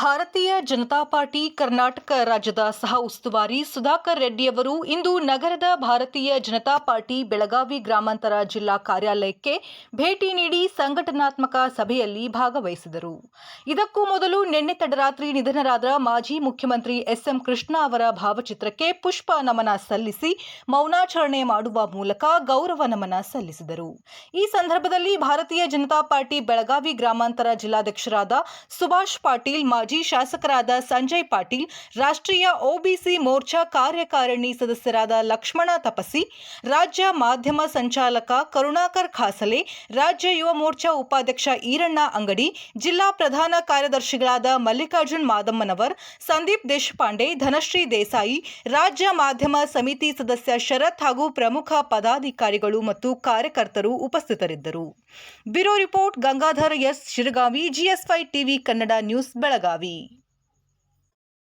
ಭಾರತೀಯ ಜನತಾ ಪಾರ್ಟಿ ಕರ್ನಾಟಕ ರಾಜ್ಯದ ಸಹ ಉಸ್ತುವಾರಿ ಸುಧಾಕರ್ ರೆಡ್ಡಿಯವರು ಇಂದು ನಗರದ ಭಾರತೀಯ ಜನತಾ ಪಾರ್ಟಿ ಬೆಳಗಾವಿ ಗ್ರಾಮಾಂತರ ಜಿಲ್ಲಾ ಕಾರ್ಯಾಲಯಕ್ಕೆ ಭೇಟಿ ನೀಡಿ ಸಂಘಟನಾತ್ಮಕ ಸಭೆಯಲ್ಲಿ ಭಾಗವಹಿಸಿದರು. ಇದಕ್ಕೂ ಮೊದಲು ನಿನ್ನೆ ತಡರಾತ್ರಿ ನಿಧನರಾದ ಮಾಜಿ ಮುಖ್ಯಮಂತ್ರಿ ಎಸ್ಎಂ ಕೃಷ್ಣ ಅವರ ಭಾವಚಿತ್ರಕ್ಕೆ ಪುಷ್ಪ ನಮನ ಸಲ್ಲಿಸಿ ಮೌನಾಚರಣೆ ಮಾಡುವ ಮೂಲಕ ಗೌರವ ನಮನ ಸಲ್ಲಿಸಿದರು. ಈ ಸಂದರ್ಭದಲ್ಲಿ ಭಾರತೀಯ ಜನತಾ ಪಾರ್ಟಿ ಬೆಳಗಾವಿ ಗ್ರಾಮಾಂತರ ಜಿಲ್ಲಾಧ್ಯಕ್ಷರಾದ ಸುಭಾಷ್ ಪಾಟೀಲ್, ಮಾಜಿ ಶಾಸಕರಾದ ಸಂಜಯ್ ಪಾಟೀಲ್, ರಾಷ್ಟ್ರೀಯ ಒಬಿಸಿ ಮೋರ್ಚಾ ಕಾರ್ಯಕಾರಿಣಿ ಸದಸ್ಯರಾದ ಲಕ್ಷ್ಮಣ ತಪಸಿ, ರಾಜ್ಯ ಮಾಧ್ಯಮ ಸಂಚಾಲಕ ಕರುಣಾಕರ್ ಖಾಸಲೆ, ರಾಜ್ಯ ಯುವ ಮೋರ್ಚಾ ಉಪಾಧ್ಯಕ್ಷ ಈರಣ್ಣ ಅಂಗಡಿ, ಜಿಲ್ಲಾ ಪ್ರಧಾನ ಕಾರ್ಯದರ್ಶಿಗಳಾದ ಮಲ್ಲಿಕಾರ್ಜುನ್ ಮಾದಮ್ಮನವರ್, ಸಂದೀಪ್ ದೇಶಪಾಂಡೆ, ಧನಶ್ರೀ ದೇಸಾಯಿ, ರಾಜ್ಯ ಮಾಧ್ಯಮ ಸಮಿತಿ ಸದಸ್ಯ ಶರತ್ ಹಾಗೂ ಪ್ರಮುಖ ಪದಾಧಿಕಾರಿಗಳು ಮತ್ತು ಕಾರ್ಯಕರ್ತರು ಉಪಸ್ಥಿತರಿದ್ದರು. Bureau report, Gangadhar S, Shiragavi, GSY TV Kannada news, Belagavi. લગાવી